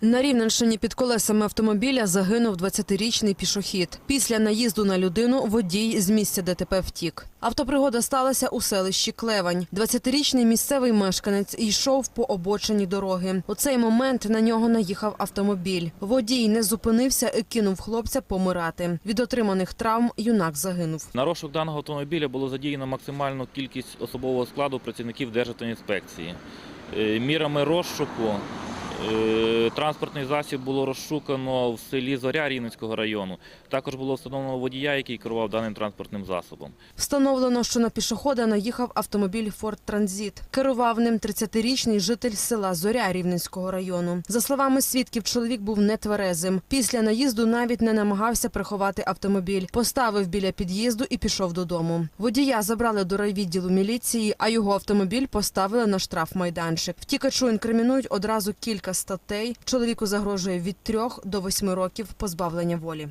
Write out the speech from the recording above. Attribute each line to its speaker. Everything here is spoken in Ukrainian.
Speaker 1: На Рівненщині під колесами автомобіля загинув 20-річний пішохід. Після наїзду на людину водій з місця ДТП втік. Автопригода сталася у селищі Клевань. 20-річний місцевий мешканець йшов по обочині дороги. У цей момент на нього наїхав автомобіль. Водій не зупинився і кинув хлопця помирати. Від отриманих травм юнак загинув.
Speaker 2: На розшук даного автомобіля було задіяно максимальну кількість особового складу працівників Державтоінспекції. Е, Мірами розшуку транспортний засіб було розшукано в селі Зоря Рівненського району. Також було встановлено водія, який керував даним транспортним засобом.
Speaker 1: Встановлено, що на пішохода наїхав автомобіль Форд Транзит. Керував ним 30-річний житель села Зоря Рівненського району. За словами свідків, чоловік був нетверезим. Після наїзду навіть не намагався приховати автомобіль. Поставив біля під'їзду і пішов додому. Водія забрали до райвідділу міліції, а його автомобіль поставили на штрафмайданчик. Втікачу інкримінують одразу кілька статей. Чоловіку загрожує від трьох до восьми років позбавлення волі.